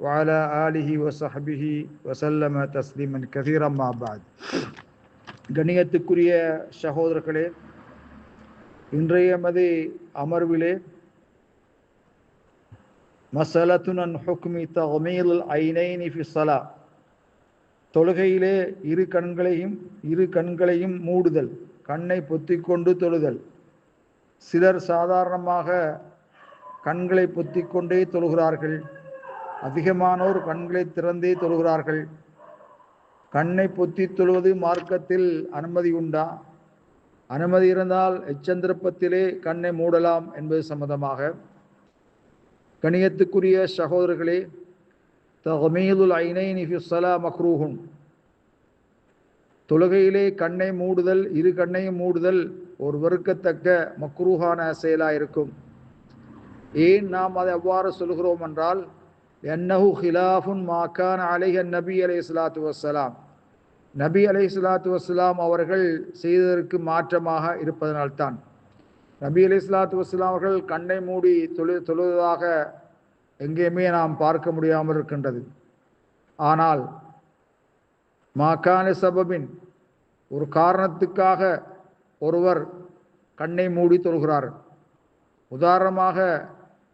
وعلى آله وصحبه وسلم تسليما كثيرا ما بعد கண்ணியத்துக்குரிய சகோதரர்களே இன்றைய மது அமர்விலே மசலத்துனன் ஹுக்மி தகமீல் ஐனைனி ஃபி ஸலா தொழுகையிலே இரு கண்களையும் இரு கண்களையும் மூடுதல் கண்ணை பொத்திக்கொண்டு தொழுதல் சிலர் சாதாரணமாக கண்களை பொத்திக்கொண்டே தொழுகிறார்கள் அதிகமானோர் கண்களை திறந்தே தொழுகிறார்கள். கண்ணை பொத்தி தொழுவது மார்க்கத்தில் அனுமதி உண்டா? அனுமதி இருந்தால் எச்சந்திரப்பத்திலே கண்ணை மூடலாம் என்பது சம்பந்தமாக. கணியத்துக்குரிய சகோதரர்களே தகமீதுல் ஐனை ஃபிஸ்ஸலா மக்ரூஹுன். தொழுகையிலே கண்ணை மூடுதல் இரு கண்ணையும் மூடுதல் ஒரு வெறுக்கத்தக்க மக்ரூஹான செயலாக இருக்கும் ஏன் நாம் அதை அவ்வாறு சொல்கிறோம் என்றால் என்னஹு ஹிலாஃபுன் மாக்கான் அலைஹ நபி அலை சலாத்து வசலாம் நபி அலை சலாத்து வசலாம் அவர்கள் செய்ததற்கு மாற்றமாக இருப்பதனால்தான். நபி அலை சலாத்து வசலாம் அவர்கள் கண்ணை மூடி தொழு தொழுவதாக எங்கேயுமே நாம் பார்க்க முடியாமல் இருக்கின்றது. ஆனால் மாக்கான சபபின் ஒரு காரணத்துக்காக ஒருவர் கண்ணை மூடி தொழுகிறார். உதாரணமாக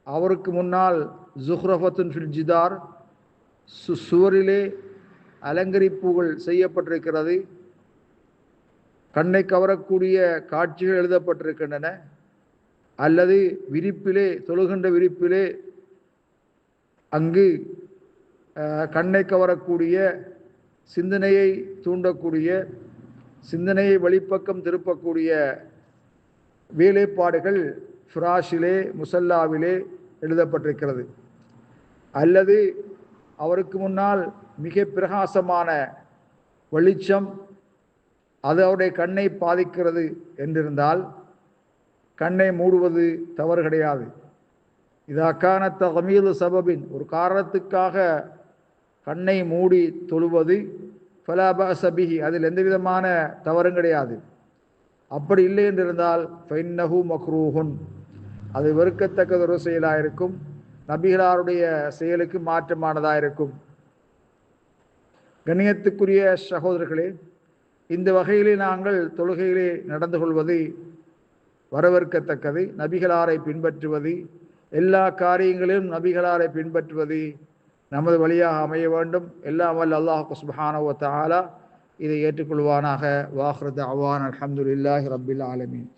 அவருக்கு முன்னால் ஜுஹ்ரஃபத்துன் ஃபில் ஜிதார் சு சுவரிலே அலங்கரிப்புகள் செய்யப்பட்டிருக்கிறது. கண்ணை கவரக்கூடிய காட்சிகள் எழுதப்பட்டிருக்கின்றன. அல்லது விரிப்பிலே தொழுகின்ற விரிப்பிலே அங்கு கண்ணை கவரக்கூடிய சிந்தனையை தூண்டக்கூடிய சிந்தனையை வழிப்பக்கம் திருப்பக்கூடிய வேலைப்பாடுகள் ஃப்ராஷிலே முசல்லாவிலே எழுதப்பட்டிருக்கிறது. அல்லது அவருக்கு முன்னால் மிக பிரகாசமான வெளிச்சம் அது அவருடைய கண்ணை பாதிக்கிறது என்றிருந்தால் கண்ணை மூடுவது தவறு கிடையாது. இதாக்கான தகமீது சபபின் ஒரு காரணத்துக்காக கண்ணை மூடி தொழுவது ஃபலாபா சபிஹி அதில் எந்த விதமான தவறும் கிடையாது. அப்படி இல்லை என்றிருந்தால் ஃபைன்னஹு மக்ரூஹுன் அது வெறுக்கத்தக்கது ஒரு செயலாக இருக்கும் நபிகளாருடைய செயலுக்கு மாற்றமானதாக இருக்கும். கண்ணியத்துக்குரிய சகோதரர்களே இந்த வகையிலே நாங்கள் தொழுகையிலே நடந்து கொள்வது வரவேற்கத்தக்கது. நபிகளாரை பின்பற்றுவது எல்லா காரியங்களிலும் நபிகளாரை பின்பற்றுவது நமது வழியாக அமைய வேண்டும். எல்லாம் வல்ல அல்லாஹு சுபஹானவ தாலா இதை ஏற்றுக்கொள்வானாக. வாஹ்ரத் அவான் அலமதுல்லாஹி ரபில் ஆலமீன்.